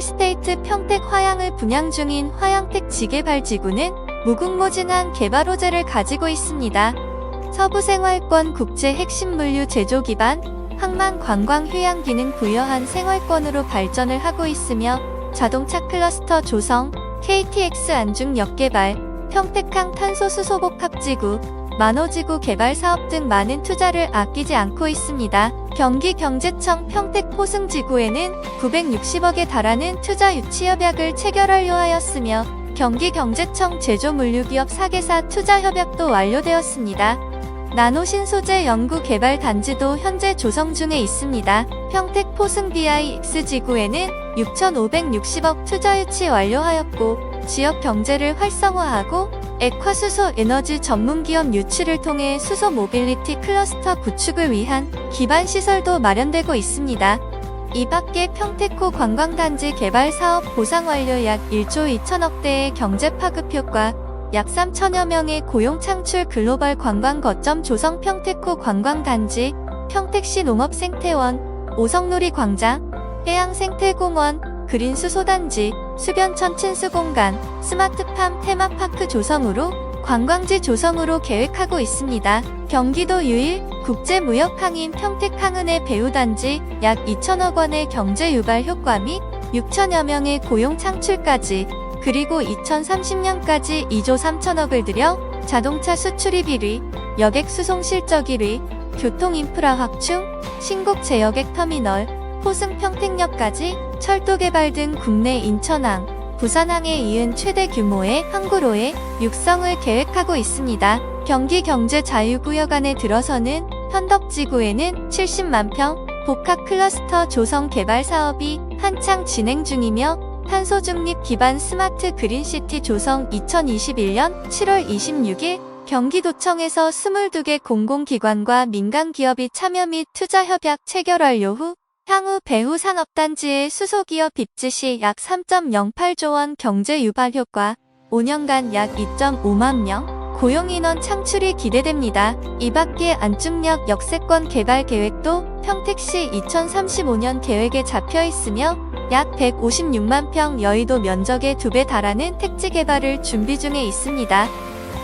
힐스테이트 평택 화양을 분양 중인 화양택 지게발지구는 무궁무진한 개발 호재를 가지고 있습니다. 서부생활권 국제 핵심 물류 제조 기반 항만 관광 휴양 기능 부여한 생활권으로 발전을 하고 있으며 자동차 클러스터 조성, KTX 안중 역 개발, 평택항 탄소 수소 복합지구, 만호지구 개발 사업 등 많은 투자를 아끼지 않고 있습니다. 경기경제청 평택 포승지구에는 960억에 달하는 투자 유치 협약을 체결하려 하였으며 경기경제청 제조물류기업 4개사 투자 협약도 완료되었습니다. 나노 신 소재 연구 개발 단지도 현재 조성 중에 있습니다. 평택 포승 BIX 지구에는 6,560억 투자 유치 완료하였고 지역 경제를 활성화하고 액화수소 에너지 전문 기업 유치를 통해 수소 모빌리티 클러스터 구축을 위한 기반 시설도 마련되고 있습니다. 이 밖에 평택호 관광단지 개발 사업 보상 완료 약 1조 2천억대의 경제 파급 효과, 약 3천여 명의 고용 창출 글로벌 관광 거점 조성 평택호 관광단지, 평택시 농업생태원, 오성놀이 광장, 해양생태공원, 그린 수소단지, 수변천 친수공간, 스마트팜 테마파크 조성으로 관광지 조성으로 계획하고 있습니다. 경기도 유일 국제무역항인 평택항은의 배우단지 약 2천억 원의 경제 유발 효과 및 6천여 명의 고용 창출까지 그리고 2030년까지 2조 3천억을 들여 자동차 수출입 1위, 여객 수송 실적 1위, 교통 인프라 확충, 신곡 제여객 터미널, 포승 평택역까지 철도 개발 등 국내 인천항, 부산항에 이은 최대 규모의 항구로의 육성을 계획하고 있습니다. 경기 경제 자유구역 안에 들어서는 현덕지구에는 70만 평 복합 클러스터 조성 개발 사업이 한창 진행 중이며 탄소 중립 기반 스마트 그린시티 조성 2021년 7월 26일 경기도청에서 22개 공공기관과 민간기업이 참여 및 투자 협약 체결 완료 후 향후 배후 산업단지의 수소기업 입지 시 약 3.08조 원 경제 유발 효과, 5년간 약 2.5만 명, 고용인원 창출이 기대됩니다. 이 밖에 안중역 역세권 개발 계획도 평택시 2035년 계획에 잡혀 있으며 약 156만 평 여의도 면적의 두배 달하는 택지 개발을 준비 중에 있습니다.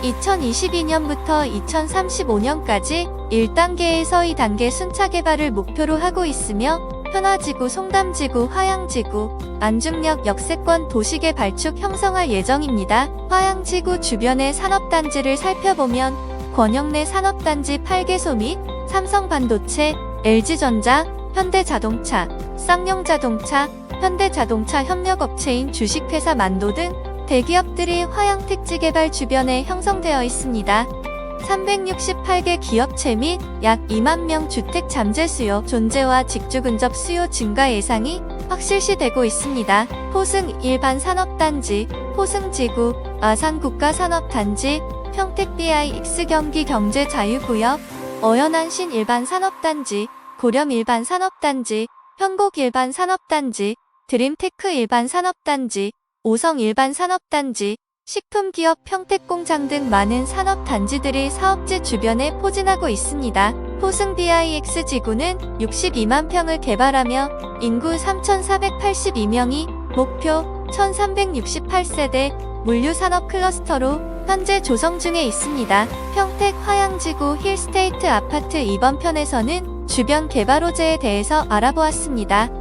2022년부터 2035년까지 1단계에서 2단계 순차 개발을 목표로 하고 있으며 현화지구, 송담지구, 화양지구, 안중역 역세권 도시계 발축 형성할 예정입니다. 화양지구 주변의 산업단지를 살펴보면 권영내 산업단지 8개소 및 삼성반도체, LG전자, 현대자동차, 쌍용자동차, 현대자동차 협력업체인 주식회사 만도 등 대기업들이 화양 택지 개발 주변에 형성되어 있습니다. 368개 기업체 및 약 2만 명 주택 잠재 수요 존재와 직주 근접 수요 증가 예상이 확실시되고 있습니다. 포승 일반 산업단지, 포승지구, 아산 국가산업단지, 평택 BIX 경기 경제자유구역, 어연안신 일반 산업단지, 고렴 일반 산업단지, 현곡 일반 산업단지, 드림테크 일반 산업단지, 오성 일반 산업단지, 식품기업 평택공장 등 많은 산업단지들이 사업지 주변에 포진하고 있습니다. 포승 BIX 지구는 62만 평을 개발하며 인구 3,482명이 목표 1,368세대 물류산업 클러스터로 현재 조성 중에 있습니다. 평택 화양지구 힐스테이트 아파트 이번 편에서는 주변 개발 호재에 대해서 알아보았습니다.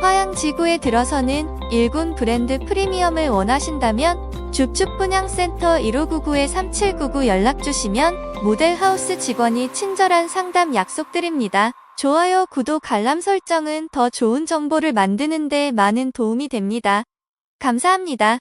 화양 지구에 들어서는 일군 브랜드 프리미엄을 원하신다면 줍줍분양센터 1599-3799 연락주시면 모델하우스 직원이 친절한 상담 약속드립니다. 좋아요, 구독, 알람 설정은 더 좋은 정보를 만드는 데 많은 도움이 됩니다. 감사합니다.